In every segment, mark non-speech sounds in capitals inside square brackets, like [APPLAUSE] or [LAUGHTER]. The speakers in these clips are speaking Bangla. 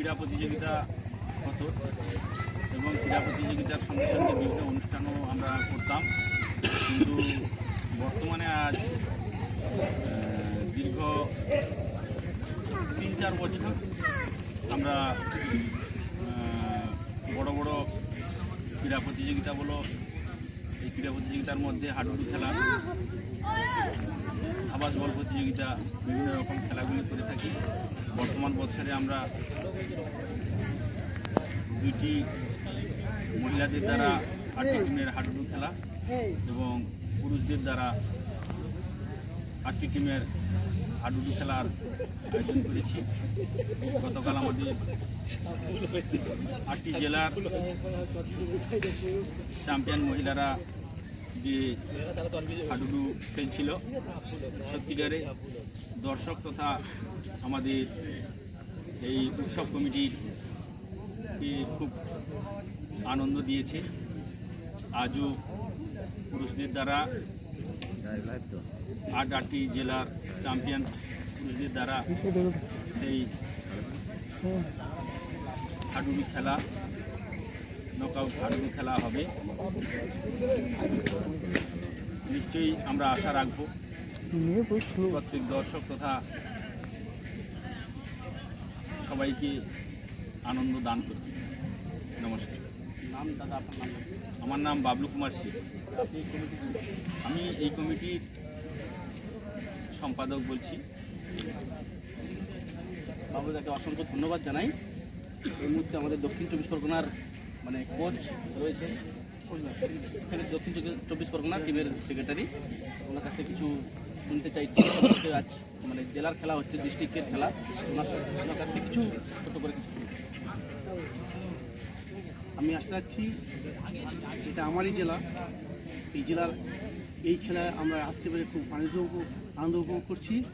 ক্রীড়া প্রতিযোগিতা হতো এবং ক্রীড়া প্রতিযোগিতার সঙ্গে সঙ্গে বিভিন্ন অনুষ্ঠানও আমরা করতাম। কিন্তু বর্তমানে আজ দীর্ঘ তিন চার বছর আমরা বড় বড় ক্রীড়া প্রতিযোগিতা বলো এই ক্রীড়া প্রতিযোগিতার মধ্যে হাডুডু খেলা আবাস বল প্রতিযোগিতা বিভিন্ন রকম খেলাগুলি করে থাকি। বর্তমান বছরে আমরা দুইটি মহিলাদের দ্বারা আটটি টিমের হাডুডু খেলা এবং পুরুষদের দ্বারা আটটি টিমের হাডুডু খেলার আয়োজন করেছি। গতকাল আমাদের আটটি জেলার চ্যাম্পিয়ন মহিলারা যে হাডুডু খেলছিল সত্যিকারে দর্শক তথা আমাদের এই উৎসব কমিটির খুব আনন্দ দিয়েছে। আজও পুরুষদের দ্বারা আট আটটি জেলার চ্যাম্পিয়ন পুরুষদের দ্বারা সেই হাডুডু খেলা নকআউট হাডুডু খেলা হবে। নিশ্চয়ই আমরা আশা রাখব। প্রত্যেক দর্শক তথা সবাইকে আনন্দ দান করবে নমস্কার। নাম দাদা আপনার নাম? আমার নাম বাবলু কুমার সিং। আমি এই কমিটির সম্পাদক বলছি। বাবুদাকে অসংখ্য ধন্যবাদ জানাই। এই মুহূর্তে আমাদের দক্ষিণ চব্বিশ পরগনার মানে কোচ রয়েছে। সেক্রেটারি দক্ষিণ চব্বিশ- পরগনার টিমের সেক্রেটারি ওনার কাছে কিছু শুনতে চাই। যে [COUGHS] আজ মানে জেলার খেলা হচ্ছে ডিস্ট্রিক্টের খেলা। ওনার ওনার কাছ কিছু ছোটো করে কিছু আমি আশা রাখছি এটা আমারই জেলা। এই জেলার এই খেলায় আমরা আসতে পেরে খুব আনন্দ উপভোগ- আনন্দ উপভোগ করছি।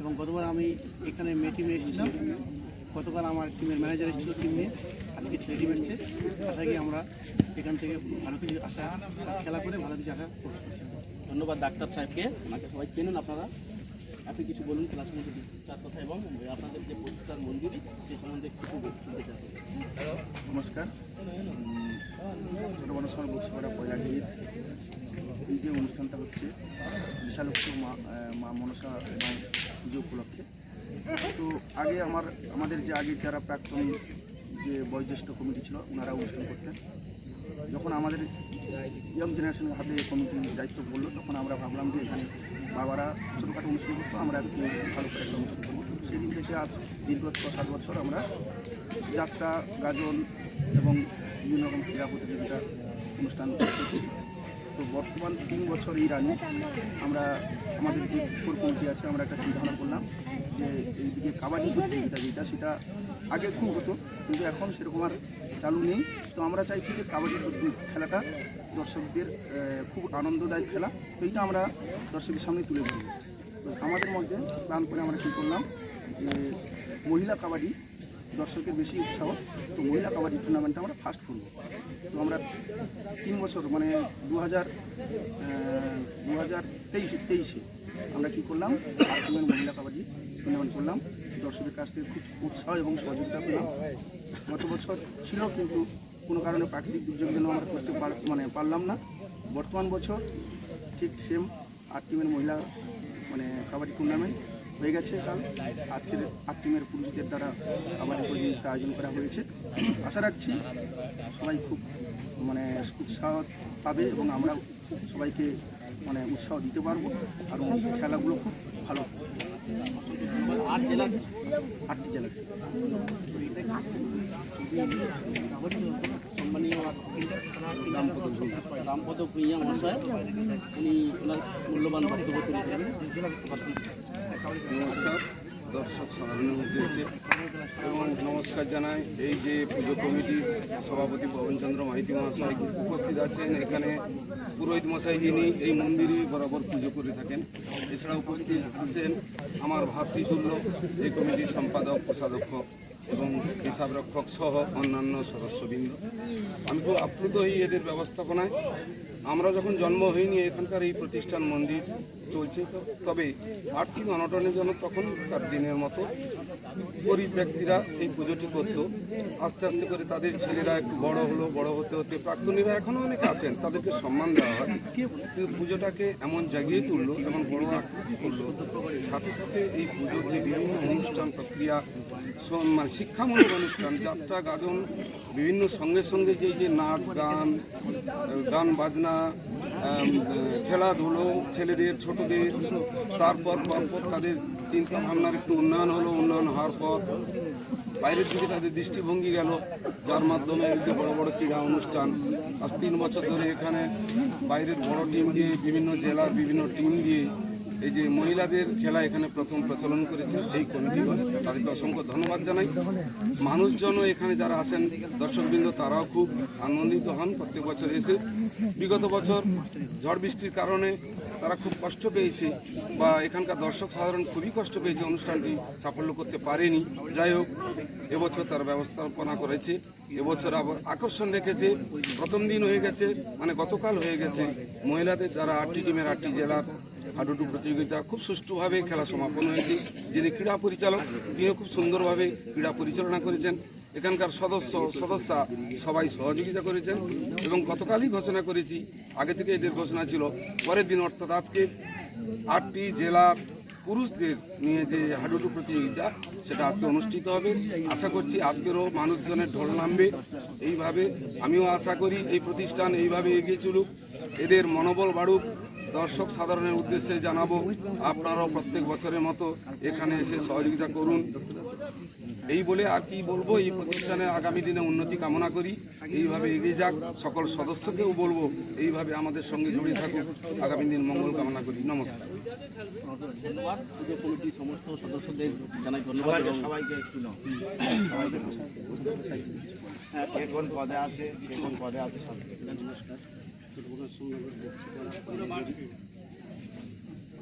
এবং গতবার আমি এখানে মেয়ে এসেছিলাম। গতকাল আমার টিমের ম্যানেজার এসেছিল টিম নিয়ে। আজকে ছেলে টিম এসছে। আশা করি আমরা এখান থেকে ভালো কিছু আশা খেলা করে ভালো কিছু আশা করছি। ধন্যবাদ ডাক্তার সাহেবকে। ওনাকে সবাই চেনেন আপনারা। আপনি কিছু বলুন খেলা সম্বন্ধে চার কথা এবং আপনাদের যে প্রতিষ্ঠান মন্দির সে সম্বন্ধে কিছু চাই নমস্কার। ছোটো মানুষ বক্সিপাড়া পয়লাগিরির এই যে অনুষ্ঠানটা হচ্ছে বিশালক্ষ মা মা মনসা এবং পুজো উপলক্ষে। তো আগে আমার, আমাদের যে আগে যারা প্রাক্তন যে বয়োজ্যেষ্ঠ কমিটি ছিল, ওনারা অনুষ্ঠান করতেন। যখন আমাদের ইয়ং জেনারেশনের হাতে কমিটির দায়িত্ব পড়ল, তখন আমরা ভাবলাম যে এখানে বাবারা ছোটোখাটো অনুষ্ঠান করতো, আমরা একটু ভালো করে একটা অনুষ্ঠান করব। সেদিন থেকে আজ দীর্ঘ ছ সাত বছর আমরা যাত্রা, গাজন এবং বিভিন্ন রকম ক্রীড়া প্রতিযোগিতা অনুষ্ঠান করছি। তো বর্তমান তিন বছর এই রানে আমরা, আমাদের যে কমিটি আছে, আমরা একটা চিন্তাভাবনা করলাম যে এইদিকে কাবাডি প্রতিযোগিতা যেটা সেটা আগে খুব হতো, কিন্তু এখন সেরকম আর চালু নেই। তো আমরা চাইছি যে কাবাডি খেলাটা দর্শকদের খুব আনন্দদায়ক খেলা, তো এইটা আমরা দর্শকের সামনে তুলে ধরব। তো আমাদের মধ্যে প্ল্যান করে আমরা কী করলাম যে মহিলা কাবাডি দর্শকের বেশি উৎসাহ, তো মহিলা কাবাডি টুর্নামেন্টটা আমরা ফার্স্ট করব। তো আমরা তিন বছর মানে দু হাজার দু হাজার তেইশে তেইশে আমরা কী করলাম মহিলা কাবাডি টুর্নামেন্ট করলাম দর্শকের কাছ থেকে খুব উৎসাহ এবং সহযোগিতা পেলাম। গত বছর ছিল, কিন্তু কোনো কারণে প্রাকৃতিক দুর্যোগের জন্য আমরা করতে পার মানে পারলাম না। বর্তমান বছর ঠিক সেম আট টিমের মহিলা মানে কাবাডি টুর্নামেন্ট হয়ে গেছে কাল। আজকের আট টিমের পুরুষদের দ্বারা কাবাডি প্রতিযোগিতা আয়োজন করা হয়েছে। আশা রাখছি সবাই খুব মানে উৎসাহ পাবে এবং আমরা সবাইকে মানে উৎসাহ দিতে পারব। আর খেলাগুলো খুব ভালো। আট জেলার আটটি জেলায় সম্মানীয় রামপদ ভূঁইয়া মহাশয় উনি ওনার মূল্যবান বক্তব্য নমস্কার। দর্শক সাধারণের উদ্দেশ্যে এবং নমস্কার জানাই। এই যে পুজো কমিটির সভাপতি পবনচন্দ্র মাইতি মহাশয় উপস্থিত আছেন এখানে, পুরোহিত মশাই যিনি এই মন্দিরে বরাবর পুজো করে থাকেন, এছাড়া উপস্থিত আছেন আমার ভাতৃতুল্য এই কমিটির সম্পাদক কোষাধ্যক্ষ এবং হিসাব রক্ষক সহ অন্যান্য সদস্যবৃন্দ। আমি খুব আপ্লুত হই এদের ব্যবস্থাপনায়। আমরা যখন জন্ম হইনি এখানকার এই প্রতিষ্ঠান মন্দির চলছে তবে আর্থিক অনটনের জন্য তখনকার দিনের মতো গরিব ব্যক্তিরা এই পুজোটি করতো। আস্তে আস্তে করে তাদের ছেলেরা একটু বড় হলো, বড় হতে হতে প্রাক্তনীরা এখনও অনেক আছেন, তাদেরকে সম্মান দেওয়া হয়। কিন্তু পুজোটাকে এমন জাগিয়ে তুললো এমন বড় আকৃতি করল সাথে সাথে এই পুজোর যে বিভিন্ন অনুষ্ঠান প্রক্রিয়া মানে শিক্ষামূলক অনুষ্ঠান, যাত্রা, গাজন, বিভিন্ন সঙ্গে সঙ্গে যে যে নাচ, গান গান, বাজনা খেলাধুলো, ছেলেদের, ছোটদের, তারপর পরপর তাদের চিন্তা ভাবনার একটু উন্নয়ন হলো, উন্নয়ন হওয়ার পর বাইরের দিকে তাদের দৃষ্টিভঙ্গি গেল, যার মাধ্যমে যে বড় বড় ক্রীড়া অনুষ্ঠান, আজ তিন বছর ধরে এখানে বাইরের বড় টিম দিয়ে, বিভিন্ন জেলার বিভিন্ন টিম দিয়ে এই যে মহিলাদের খেলা এখানে প্রথম প্রচলন করেছে, এই কমিটিগণ তাদেরকে অসংখ্য ধন্যবাদ জানাই। মানুষজনও এখানে যারা আসেন দর্শকবৃন্দ, তারাও খুব আনন্দিত হন। প্রত্যেক বছর এসে, বিগত বছর ঝড় বৃষ্টির কারণে তারা খুব কষ্ট পেয়েছে বা এখানকার দর্শক সাধারণ খুবই কষ্ট পেয়েছে। অনুষ্ঠানটি সাফল্য করতে পারেনি। যাই হোক, এবছর তার ব্যবস্থাপনা করেছে। এবছর আবার আকর্ষণ রেখেছে। প্রথম দিন হয়ে গেছে মানে গতকাল হয়ে গেছে। মহিলাদের দ্বারা আটটি টিমের আটটি জেলার হাডুডু প্রতিযোগিতা খুব সুষ্ঠুভাবে খেলা সমাপন হয়েছে। যিনি ক্রীড়া পরিচালক, তিনিও খুব সুন্দরভাবে ক্রীড়া পরিচালনা করেছেন। এখানকার সদস্য, সদস্যা সবাই সহযোগিতা করেছেন এবং গতকালই ঘোষণা করেছি, আগে থেকে এদের ঘোষণা ছিল, পরের দিন অর্থাৎ আজকে আটটি জেলার পুরুষদের নিয়ে যে হাডুডু প্রতিযোগিতা, সেটা আজকে অনুষ্ঠিত হবে। আশা করছি আজকেরও মানুষজনের ঢোল নামবে। এইভাবে আমিও আশা করি এই প্রতিষ্ঠান এইভাবে এগিয়ে চলুক। এদের মনোবল বাড়ুক। দর্শক সাধারণের উদ্দেশ্যে জানাব, আপনারাও প্রত্যেক বছরের মতো এখানে এসে সহযোগিতা করুন। এই বলে আর কি বলব এই প্রতিষ্ঠানের আগামী দিনে উন্নতি কামনা করি। এইভাবে এগিয়ে যাক সকল সদস্যকেও বলব এইভাবে আমাদের সঙ্গে জড়িয়ে থাকুক। আগামী দিন মঙ্গল কামনা করি। নমস্কার। ধন্যবাদ পুজো কমিটির সমস্ত সদস্যদের জানাই ধন্যবাদ সবাইকে একটু কোন পদে আছে কোন পদে আছে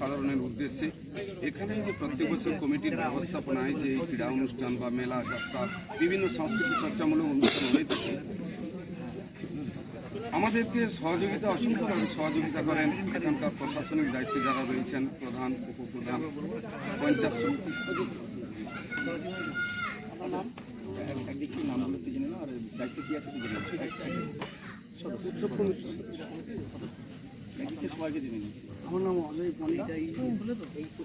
সাধারণের উদ্দেশ্যে এখানে যে প্রত্যেক বছর কমিটির ব্যবস্থাপনায় যে ক্রীড়া অনুষ্ঠান বা মেলা যাত্রা বিভিন্ন সাংস্কৃতিক চর্চামূলক অনুষ্ঠান হয়ে থাকে আমাদেরকে সহযোগিতা অসংখ্যভাবে সহযোগিতা করেন এখানকার প্রশাসনিক দায়িত্বে যারা রয়েছেন প্রধান উপপ্রধান পঞ্চায়েত সমিতি। সবাইকে জেনে নিই আমার নাম অজয়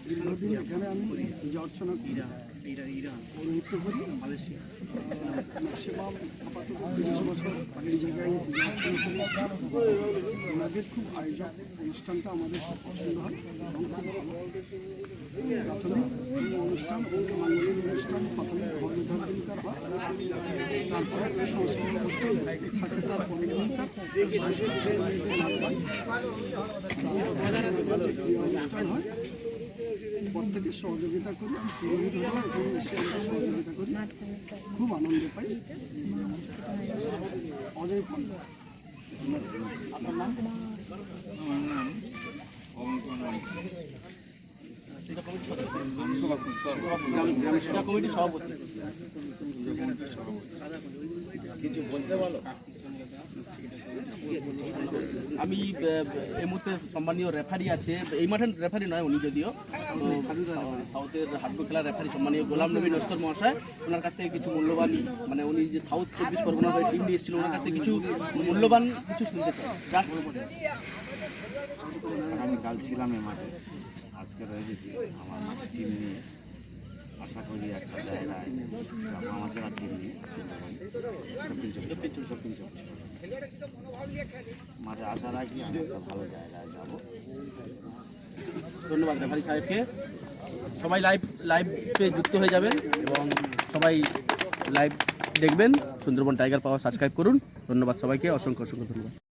দীর্ঘদিন এখানে আমি অর্চনা করি। করে এসেছি। ওনাদের খুব আয়োজক অনুষ্ঠানটা আমাদের খুব পছন্দ হয় প্রাথমিক অনুষ্ঠান মাঙ্গলিক অনুষ্ঠান প্রাথমিক ধর্মধার দিনকার হয় তারপরে সংস্কৃত অনুষ্ঠান থাকে তার পরের দিনকার নাচ গান তারপরে অনুষ্ঠান হয় প্রত্যেকে সহযোগিতা করি, আমি পুরোহিত হলাম এখানে এসে সহযোগিতা করি। খুব আনন্দ পাই। অজয় সভাপতি কিছু বলতে বলো আমি এই মুহূর্তে সম্মানীয় রেফারি আছে। এই মাঠের রেফারি নয় উনি যদিও। সাউথের হাড্ডু খেলার রেফারি সম্মানীয় গোলাম নবী নস্কর মহাশয় ওনার কাছ থেকে কিছু মূল্যবান মানে উনি যে সাউথ চব্বিশ পরগনা হয়ে টিম নিয়ে এসেছিল ওনার কাছ থেকে কিছু মূল্যবান কিছু শুনতে চাই। আমি কাল ছিলাম এই মাঠে। আজকে রয়ে গেছি আমার টিম নিয়ে। আশা করি একটা জায়গায় দক্ষিণ চব্বিশ দক্ষিণ চব্বিশ আমি একটা ভালো জায়গায় যাব। ধন্যবাদ রেফারি সাহেবকে। সবাই লাইভ, লাইভে যুক্ত হয়ে যাবেন এবং সবাই লাইভ দেখবেন। সুন্দরবন টাইগার পাওয়ার সাবস্ক্রাইব করুন। ধন্যবাদ সবাইকে। অসংখ্য অসংখ্য ধন্যবাদ।